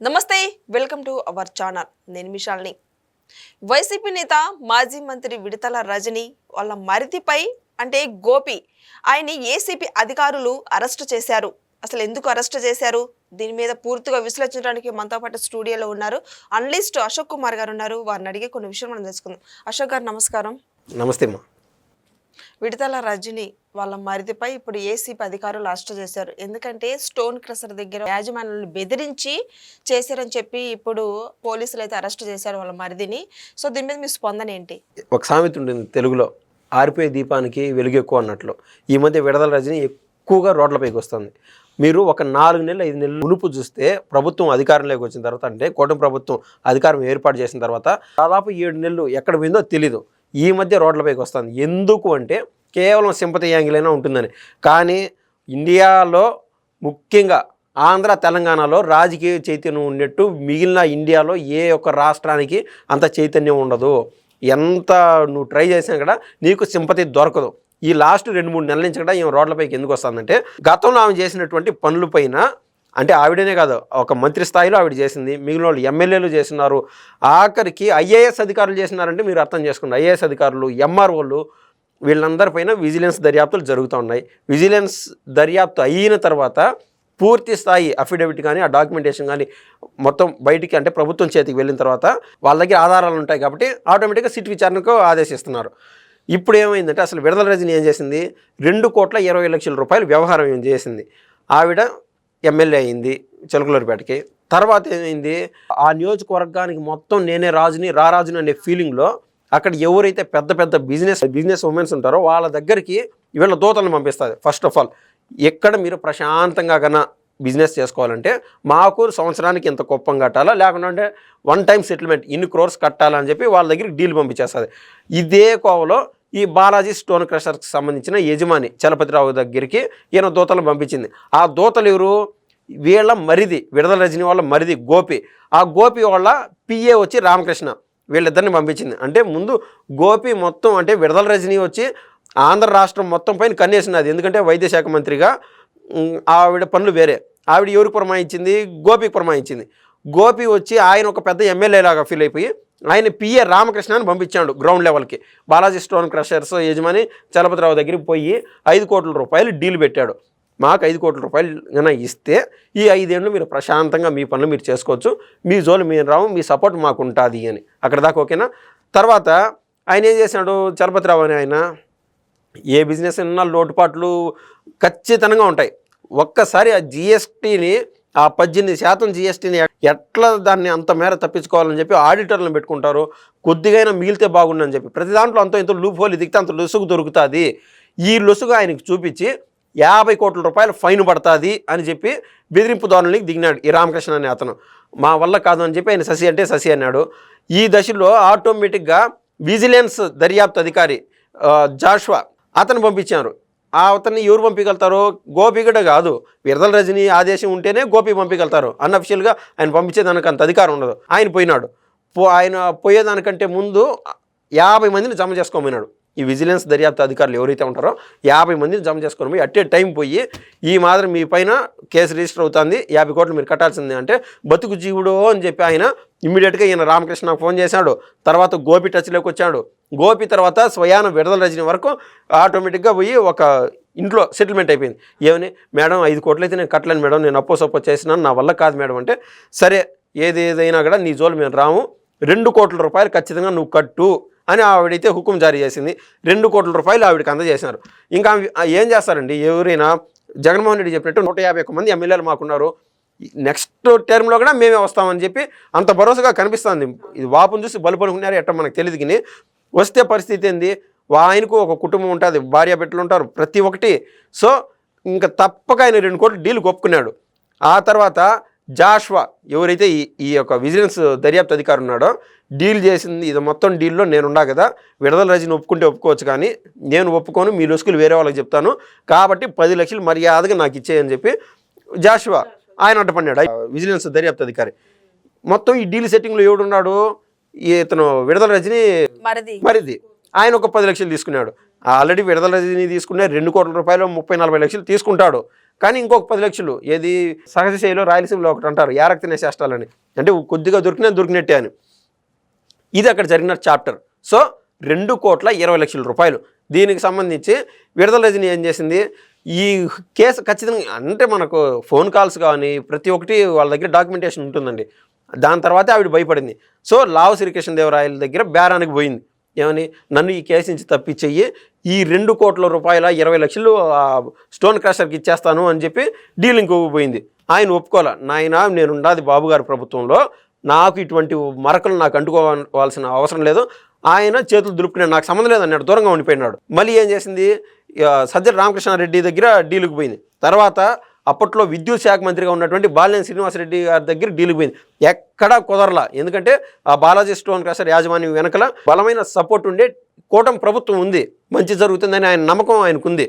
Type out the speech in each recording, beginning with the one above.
నమస్తే welcome to our channel. నేను మిషాల్ని YCP నేత మాజీ మంత్రి విడతల రజని వాళ్ళ మరిదిపై అంటే గోపి ఆయన్ని ఏసీపీ అధికారులు అరెస్టు చేశారు. అసలు ఎందుకు అరెస్ట్ చేశారు? దీని మీద పూర్తిగా విశ్లేషించడానికి మనతో పాటు స్టూడియోలో ఉన్నారు అనలిస్ట్ అశోక్ కుమార్ గారు ఉన్నారు. వారిని అడిగి కొన్ని విషయాలు మనం తెలుసుకుందాం. అశోక్ గారు నమస్కారం. నమస్తే విడతల రజని వాళ్ళ మరిదిపై ఇప్పుడు ఏసీపీ అధికారులు అరెస్ట్ చేశారు. ఎందుకంటే స్టోన్ క్రషర్ దగ్గర యాజమాన్యాలను బెదిరించి చేశారని చెప్పి ఇప్పుడు పోలీసులు అయితే అరెస్ట్ చేశారు వాళ్ళ మరిదిని. సో దీని మీద మీ స్పందన ఏంటి? ఒక సామెత ఉంటుంది తెలుగులో ఆరిపోయే దీపానికి వెలుగు ఎక్కువ అన్నట్లు. ఈ మధ్య విడదల రజని ఎక్కువగా రోడ్లపైకి వస్తుంది. మీరు ఒక నాలుగు నెలలు ఐదు నెలలు మునుపు చూస్తే ప్రభుత్వం అధికారంలోకి వచ్చిన తర్వాత అంటే కూటమి ప్రభుత్వం అధికారం ఏర్పాటు చేసిన తర్వాత దాదాపు ఏడు నెలలు ఎక్కడ పోయిందో తెలీదు. ఈ మధ్య రోడ్లపైకి వస్తుంది. ఎందుకు అంటే కేవలం సింపతి యాంగిలైనా ఉంటుందని. కానీ ఇండియాలో ముఖ్యంగా ఆంధ్ర తెలంగాణలో రాజకీయ చైతన్యం ఉన్నట్టు మిగిలిన ఇండియాలో ఏ ఒక్క రాష్ట్రానికి అంత చైతన్యం ఉండదు. ఎంత నువ్వు ట్రై చేసినా కూడా నీకు సింపతి దొరకదు. ఈ లాస్ట్ రెండు మూడు నెలల నుంచి కూడా ఈమె రోడ్లపైకి ఎందుకు వస్తుందంటే గతంలో ఆమె చేసినటువంటి పనులపైన అంటే ఆవిడనే కాదు ఒక మంత్రి స్థాయిలో ఆవిడ చేసింది. మిగిలిన వాళ్ళు ఎమ్మెల్యేలు చేసినారు ఆఖరికి ఐఏఎస్ అధికారులు చేసినారంటే మీరు అర్థం చేసుకోండి ఐఏఎస్ అధికారులు ఎంఆర్ఓలు వీళ్ళందరిపైన విజిలెన్స్ దర్యాప్తులు జరుగుతూ ఉన్నాయి. విజిలెన్స్ దర్యాప్తు అయిన తర్వాత పూర్తి స్థాయి అఫిడవిట్ కానీ ఆ డాక్యుమెంటేషన్ కానీ మొత్తం బయటికి అంటే ప్రభుత్వం చేతికి వెళ్ళిన తర్వాత వాళ్ళ దగ్గర ఆధారాలు ఉంటాయి కాబట్టి ఆటోమేటిక్గా సిట్ విచారణకు ఆదేశిస్తున్నారు. ఇప్పుడు ఏమైందంటే అసలు విడుదల రజని ఏం చేసింది? రెండు కోట్ల ఇరవై లక్షల రూపాయలు వ్యవహారం ఏం చేసింది? ఆవిడ ఎమ్మెల్యే అయింది చిలకలూరిపేటకి. తర్వాత ఏమైంది? ఆ నియోజకవర్గానికి మొత్తం నేనే రాజుని రారాజుని అనే ఫీలింగ్లో అక్కడ ఎవరైతే పెద్ద పెద్ద బిజినెస్ బిజినెస్ ఉమెన్స్ ఉంటారో వాళ్ళ దగ్గరికి వీళ్ళ దూతలను పంపిస్తుంది ఫస్ట్ ఆఫ్ ఆల్ ఎక్కడ మీరు ప్రశాంతంగా కన్నా బిజినెస్ చేసుకోవాలంటే మాకు సంవత్సరానికి ఇంత కుప్పం కట్టాలా? లేకుంటే వన్ టైం సెటిల్మెంట్ ఇన్ని క్రోర్స్ కట్టాలని చెప్పి వాళ్ళ దగ్గరికి డీల్ పంపించేస్తుంది ఇదే కోవలో ఈ బాలాజీ స్టోన్ క్రషర్కి సంబంధించిన యజమాని చలపతిరావు దగ్గరికి ఈయన దూతలు పంపించింది. ఆ దూతలు ఎవరు? వీళ్ళ మరిది విడదల రజని వాళ్ళ మరిది గోపి. ఆ గోపి వాళ్ళ పిఏ వచ్చి రామకృష్ణ. వీళ్ళిద్దరిని పంపించింది. అంటే ముందు గోపి మొత్తం అంటే విడదల రజని వచ్చి ఆంధ్ర రాష్ట్రం మొత్తం పైన కన్నేసినది ఎందుకంటే వైద్య శాఖ మంత్రిగా ఆవిడ పనులు వేరే. ఆవిడ ఎవరికి పురమాయించింది గోపికి పురమాయించింది గోపి వచ్చి ఆయన ఒక పెద్ద ఎమ్మెల్యే లాగా ఫీల్ అయిపోయి ఆయన పిఏ రామకృష్ణని పంపించాడు గ్రౌండ్ లెవెల్కి బాలాజీ స్టోన్ క్రషర్స్ యజమాని చలపతిరావు దగ్గరికి పోయి ఐదు కోట్ల రూపాయలు డీల్ పెట్టాడు. మాకు ఐదు కోట్ల రూపాయలు కన్నా ఇస్తే ఈ ఐదేళ్ళు మీరు ప్రశాంతంగా మీ పనులు మీరు చేసుకోవచ్చు. మీ జోలు మీరు రావు మీ సపోర్ట్ మాకు ఉంటుంది అని. అక్కడ దాకా ఓకేనా? తర్వాత ఆయన ఏం చేశాడు చలపతిరావు అని ఆయన. ఏ బిజినెస్ అయినా లోటుపాట్లు ఖచ్చితంగా ఉంటాయి. ఒక్కసారి ఆ జిఎస్టీని ఆ పద్దెనిమిది శాతం జిఎస్టీని ఎట్లా దాన్ని అంత మేర తప్పించుకోవాలని చెప్పి ఆడిటర్లను పెట్టుకుంటారు. కొద్దిగైనా మిగిలితే బాగుండని చెప్పి. ప్రతి దాంట్లో అంత ఇంత లూప్ హోల్ దిగితే అంత లొసుగు దొరుకుతుంది. ఈ లొసుగు ఆయనకి చూపించి యాభై కోట్ల రూపాయలు ఫైన్ పడుతుంది అని చెప్పి బెదిరింపు ధోరణికి దిగినాడు ఈ రామకృష్ణ అనే అతను. మా వల్ల కాదు అని చెప్పి ఆయన శశి అంటే శశి అన్నాడు. ఈ దశలో ఆటోమేటిక్గా విజిలెన్స్ దర్యాప్తు అధికారి జాష్వా అతను పంపించారు. ఆ అతన్ని ఎవరు పంపించగలుగుతారు గోపి కాదు. విరదల రజని ఆదేశం ఉంటేనే గోపి పంపించగలుగుతారు. అన్అఫిషియల్గా ఆయన పంపించేదానికి అంత అధికారం ఉండదు. ఆయన పోయినాడు. పో ఆయన పోయేదానికంటే ముందు యాభై మందిని జమ చేసుకోమన్నాడు. ఈ విజిలెన్స్ దర్యాప్తు అధికారులు ఎవరైతే ఉంటారో యాభై మందిని జమ చేసుకొని పోయి అట్టే టైం పోయి ఈ మాదిరి మీ పైన కేసు రిజిస్టర్ అవుతుంది యాభై కోట్లు మీరు కట్టాల్సిందే అంటే బతుకు జీవుడు అని చెప్పి ఆయన ఇమ్మీడియట్గా ఈయన రామకృష్ణ ఫోన్ చేశాడు. తర్వాత గోపి టచ్లోకి వచ్చాడు. గోపి తర్వాత స్వయాన విడుదల రజని వరకు ఆటోమేటిక్గా పోయి ఒక ఇంట్లో సెటిల్మెంట్ అయిపోయింది. ఏమని? మేడం ఐదు కోట్లు అయితే నేను కట్టలేను మేడం నేను అప్పో సప్పో చేసినాను నా వల్ల కాదు మేడం అంటే సరే ఏది ఏదైనా కూడా నీ జోలు మేము రాము. రెండు కోట్ల రూపాయలు ఖచ్చితంగా నువ్వు కట్టు. అని ఆవిడైతే హుకుం జారీ చేసింది. రెండు కోట్ల రూపాయలు ఆవిడకి అందజేసినారు. ఇంకా ఏం చేస్తారండి? ఎవరైనా జగన్మోహన్ రెడ్డి చెప్పినట్టు నూట యాభై ఒక్క మంది ఎమ్మెల్యేలు మాకున్నారు. నెక్స్ట్ టర్మ్లో కూడా మేమే వస్తామని చెప్పి అంత భరోసాగా కనిపిస్తుంది. ఇది వాపును చూసి బలుపడుకున్నారు ఎట్ట మనకు తెలియదు కానీ వస్తే పరిస్థితి ఏంది? వా- ఆయనకు ఒక కుటుంబం ఉంటుంది భార్య బిడ్డలు ఉంటారు ప్రతి ఒక్కటి. సో ఇంకా తప్పక ఆయన రెండు కోట్లు డీల్ ఒప్పుకున్నాడు ఆ తర్వాత జాష్వా ఎవరైతే ఈ ఈ యొక్క విజిలెన్స్ దర్యాప్తు అధికారి ఉన్నాడో డీల్ చేసింది ఇది మొత్తం డీల్లో నేను ఉండా కదా విడుదల రజని ఒప్పుకుంటే ఒప్పుకోవచ్చు కానీ నేను ఒప్పుకోను మీ లొసుకులు వేరే వాళ్ళకి చెప్తాను కాబట్టి పది లక్షలు మర్యాదగా నాకు ఇచ్చేయని చెప్పి జాషువా ఆయన అడ్డపడినాడు. ఆ విజిలెన్స్ దర్యాప్తు అధికారి. మొత్తం ఈ డీల్ సెట్టింగ్లో ఎవడున్నాడు? ఇతను విడుదల రజని మరిది. మరిది. ఆయన ఒక పది లక్షలు తీసుకున్నాడు. ఆల్రెడీ విడుదల రజని తీసుకునే రెండు కోట్ల రూపాయలు ముప్పై నలభై లక్షలు తీసుకుంటాడు. కానీ ఇంకొక పది లక్షలు. ఏది సహజ శైలిలో రాయలసీమలో ఒకటి అంటారు యారక్ తినే చేష్టాలని. అంటే కొద్దిగా దొరికినా దొరికినట్టే అని. ఇది అక్కడ జరిగిన చాప్టర్. సో రెండు కోట్ల ఇరవై లక్షల రూపాయలు. దీనికి సంబంధించి విడుదల రజని ఏం చేసింది? ఈ కేసు ఖచ్చితంగా అంటే మనకు ఫోన్ కాల్స్ కానీ ప్రతి ఒక్కటి వాళ్ళ దగ్గర డాక్యుమెంటేషన్ ఉంటుందండి. దాని తర్వాత ఆవిడ భయపడింది. సో లావు శ్రీకృష్ణ దేవరాయల దగ్గర బేరానికి పోయింది. ఏమని? నన్ను ఈ కేసు నుంచి తప్పించేయి. ఈ రెండు కోట్ల రూపాయల ఇరవై లక్షలు స్టోన్ క్రషర్కి ఇచ్చేస్తాను అని చెప్పి డీలింగ్ పోయింది. ఆయన ఒప్పుకోలే. నాయన నేను ఉండాది బాబుగారి ప్రభుత్వంలో. నాకు ఇటువంటి మరకలు నాకు అంటుకోవాల్సిన అవసరం లేదు. ఆయన చేతులు దులుపుకున్నాడు నాకు సంబంధం లేదు అన్నాడు. దూరంగా ఉండిపోయినాడు. మళ్ళీ ఏం చేసింది? సజ్జల రామకృష్ణారెడ్డి దగ్గర డీలుకు పోయింది. తర్వాత అప్పట్లో విద్యుత్ శాఖ మంత్రిగా ఉన్నటువంటి బాలినేని శ్రీనివాసరెడ్డి గారి దగ్గర డీల్ పోయింది. ఎక్కడా కుదరలా. ఎందుకంటే ఆ బాలాజీ స్టోన్ క్రషర్ యాజమాన్యం వెనకల బలమైన సపోర్ట్ ఉండే కూటమి ప్రభుత్వం ఉంది. మంచి జరుగుతుందని ఆయన నమ్మకం ఆయనకుంది.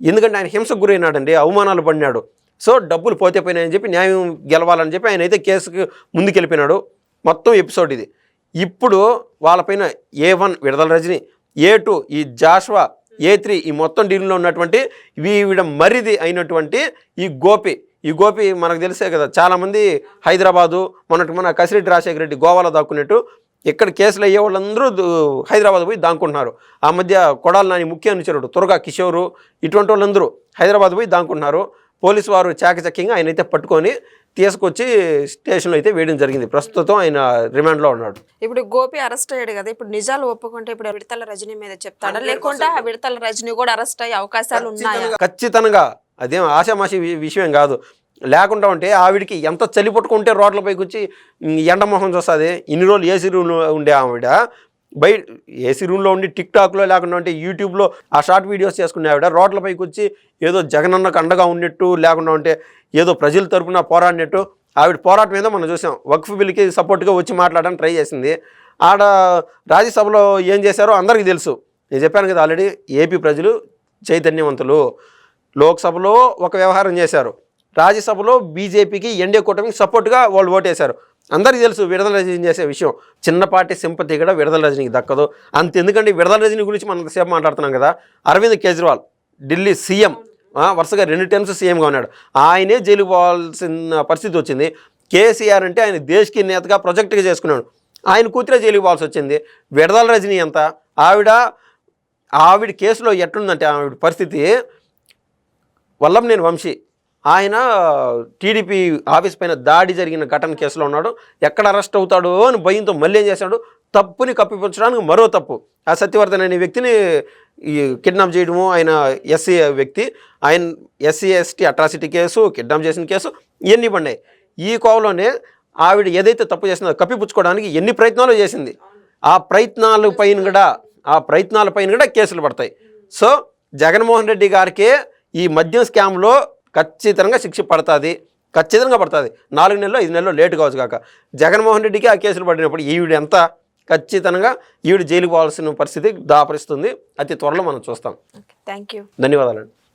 ఎందుకంటే ఆయన హింసకు గురైనాడండి అవమానాలు పడినాడు. సో డబ్బులు పోతే పోయినాయని చెప్పి న్యాయం గెలవాలని చెప్పి ఆయన అయితే కేసుకు ముందుకెళ్ళిపోయినాడు. మొత్తం ఎపిసోడ్ ఇది. ఇప్పుడు వాళ్ళపైన ఏ వన్ విడుదల రజని ఏ టూ ఈ జాష్వా ఏ త్రీ ఈ మొత్తం డీల్లో ఉన్నటువంటి వీవిడ మరిది అయినటువంటి ఈ గోపి. ఈ గోపి మనకు తెలిసే కదా చాలామంది హైదరాబాదు మొన్నటి మన కసిరెడ్డి రాజశేఖర రెడ్డి గోవాలో దాక్కున్నట్టు ఇక్కడ కేసులు అయ్యే వాళ్ళందరూ హైదరాబాద్ పోయి దాంకుంటున్నారు. ఆ మధ్య కొడాల నాని ముఖ్య అనుచరుడు తురగా కిషోరు ఇటువంటి వాళ్ళందరూ హైదరాబాద్ పోయి దాంకుంటున్నారు. పోలీసు వారు చాకచక్యంగా ఆయన అయితే పట్టుకొని తీసుకొచ్చి స్టేషన్లో అయితే వేయడం జరిగింది. ప్రస్తుతం ఆయన రిమాండ్లో ఉన్నాడు. ఇప్పుడు గోపి అరెస్ట్ అయ్యాడు కదా ఇప్పుడు నిజాలు ఒప్పుకుంటే ఇప్పుడు విడతల రజనీ మీద చెప్తాడా? లేకుంటే ఆ విడతల రజనీ కూడా అరెస్ట్ అయ్యే అవకాశాలు ఉన్నాయా? ఖచ్చితంగా. అదేం ఆశామాషి విషయం కాదు. లేకుండా ఉంటే ఆవిడికి ఎంత చలి పట్టుకుంటే రోడ్లపైకి వచ్చి ఎండమొహం చూస్తుంది. ఇన్ని రోజులు ఏసీ రూమ్లో ఉండే ఆవిడ. బయట ఏసీ రూమ్లో ఉండి టిక్ టాక్లో లేకుండా ఉంటే యూట్యూబ్లో ఆ షార్ట్ వీడియోస్ చేసుకునే ఆవిడ రోడ్లపైకి వచ్చి ఏదో జగనన్నకు అండగా ఉన్నట్టు లేకుండా ఉంటే ఏదో ప్రజల తరపున పోరాడినట్టు ఆవిడ పోరాటం మీద మనం చూసాం. వక్ఫ్ బిల్కి సపోర్ట్గా వచ్చి మాట్లాడడానికి ట్రై చేసింది. ఆడ రాజ్యసభలో ఏం చేశారో అందరికీ తెలుసు. నేను చెప్పాను కదా ఆల్రెడీ ఏపీ ప్రజలు చైతన్యవంతులు. లోక్సభలో ఒక వ్యవహారం చేశారు. రాజ్యసభలో బీజేపీకి ఎన్డీఏ కూటమికి సపోర్ట్గా వాళ్ళు ఓటేశారు. అందరికీ తెలుసు విడుదల రజనీ చేసే విషయం. చిన్నపాటి సింపతి కూడా విడుదల రజనీకి దక్కదు. అంత ఎందుకంటే విడుదల రజనీ గురించి మనం సేపు మాట్లాడుతున్నాం కదా? అరవింద్ కేజ్రీవాల్ ఢిల్లీ సీఎం వరుసగా రెండు టైమ్స్ సీఎంగా ఉన్నాడు. ఆయనే జైలుకు పోవాల్సిన పరిస్థితి వచ్చింది. కేసీఆర్ అంటే ఆయన దేశకి నేతగా ప్రొజెక్ట్గా చేసుకున్నాడు. ఆయన కూతురే జైలుకు పోవాల్సి వచ్చింది. విడదల రజనీ ఎంత? ఆవిడ ఆవిడ కేసులో ఎట్లుందంటే ఆవిడ పరిస్థితి వల్లం నేను వంశీ ఆయన టీడీపీ ఆఫీస్ పైన దాడి జరిగిన ఘటన కేసులో ఉన్నాడు. ఎక్కడ అరెస్ట్ అవుతాడో అని భయంతో మళ్ళీ ఏం చేశాడు? తప్పుని కప్పిపుచ్చడానికి మరో తప్పు. ఆ సత్యవర్ధన్ అనే వ్యక్తిని ఈ కిడ్నాప్ చేయడము ఆయన ఎస్సీ వ్యక్తి ఆయన SC ST atrocity case kidnap చేసిన కేసు ఇవన్నీ పడినాయి. ఈ కోవలోనే ఆవిడ ఏదైతే తప్పు చేసిందో కప్పిపుచ్చుకోవడానికి ఎన్ని ప్రయత్నాలు చేసింది? ఆ ప్రయత్నాల పైన కూడా ఆ ప్రయత్నాల పైన కూడా కేసులు పడతాయి. సో జగన్మోహన్ రెడ్డి గారికే ఈ మద్యం స్కామ్లో ఖచ్చితంగా శిక్ష పడుతుంది. ఖచ్చితంగా పడుతుంది. నాలుగు నెలలు ఐదు నెలలు లేట్ కావచ్చు కాక. జగన్మోహన్ రెడ్డికి ఆ కేసులు పడినప్పుడు ఈవిడ ఎంత ఖచ్చితంగా ఈవిడ జైలుకు పోవాల్సిన పరిస్థితి దాపరిస్తుంది. అతి త్వరలో మనం చూస్తాం. థ్యాంక్ యూ ధన్యవాదాలండి.